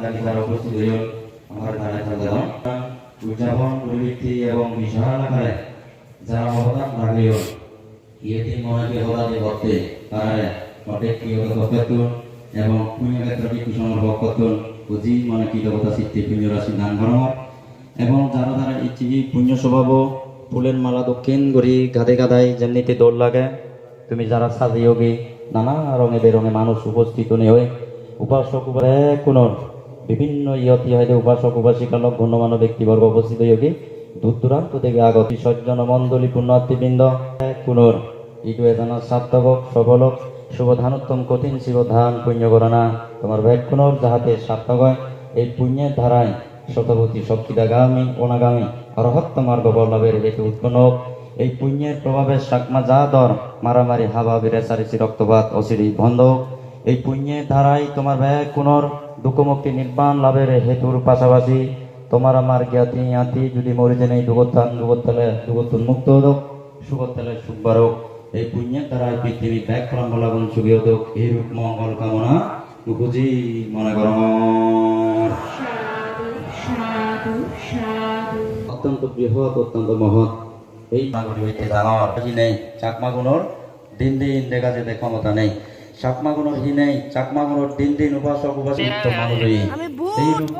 তারা উদযাপন প্রবৃত্তি এবং বিশাল আকারে যারা অবদান রাখলেও ইয়েটি মহাকে হদাদি করতে তারা অনেক ক্রিয়ত করতেন এবং পুণ্যক্ষেত্রটি কুসংর করতেন। বুঝি মানে কৃতজ্ঞতা সিদ্ধি পুণ্য রাশি দান করার। এবং যারা যারা ইচ্ছি পুণ্য স্বভাব ফুলের মালা দক্ষিণ গড়ি গাদে গাদাই যেমনিতে দৌড় লাগে, তুমি যারা সাজিয়োগী নানা রঙে বেরঙে মানুষ উপস্থিত হয়ে উপাসক উপাসে কোনো বিভিন্ন ইয়তি হইতে উপাসক উপাসিকা লোক গণ্যমান্য ব্যক্তিবর্গ উপস্থিত হয়ে দূর দূরান্ত থেকে আগত সজ্জন মণ্ডলী পুণ্যার্থীবৃন্দ, কুনোর, ইটু এদানা সার্থক সবলক শুভধানোত্তম কঠিন শিব ধান পুণ্য করোনা তোমার ভেদ কুনোর, যাহাতে সার্থক হয়, এই পুণ্যের ধারায় শতপতি শক্তিদাগামী অনাগামী অরহত্ত মার্গ বল্লভের হেতু উৎপন্ন। এই পুণ্যের প্রভাবে সাকমা যা দর মারামারি হাবা বিরেসারিসি রক্তপাত অসিরি বন্ধ এই পুণ্যের ধারায় তোমার ব্যয় কুনর দুঃখমুক্তি নির্বাণ লাভের হেতুর পাশাপাশি তোমার আমার জ্ঞাতি আতি যদি মরিতে নেই, দুগত্থান দুগত্তালে দুগত্তন মুক্ত হোক সুগত্তালে হোক। এই পুণ্যের দ্বারাই পৃথিবী ব্যাগ ফলাম বলাগুন সুখী হোক এই রূপ মঙ্গল কামনা মুখুজি মনে সাধু অত্যন্ত বৃহৎ, অত্যন্ত মহৎ। এই নাগরিক হইতে ডাঙর নেই, চাকমা দিন দিন দেখা যেতে ক্ষমতা নেই। চাকমা গুণর হি নেই চাকমা গুণর দিন দিন উপাসক উপাসিত মানুষ এই রূপ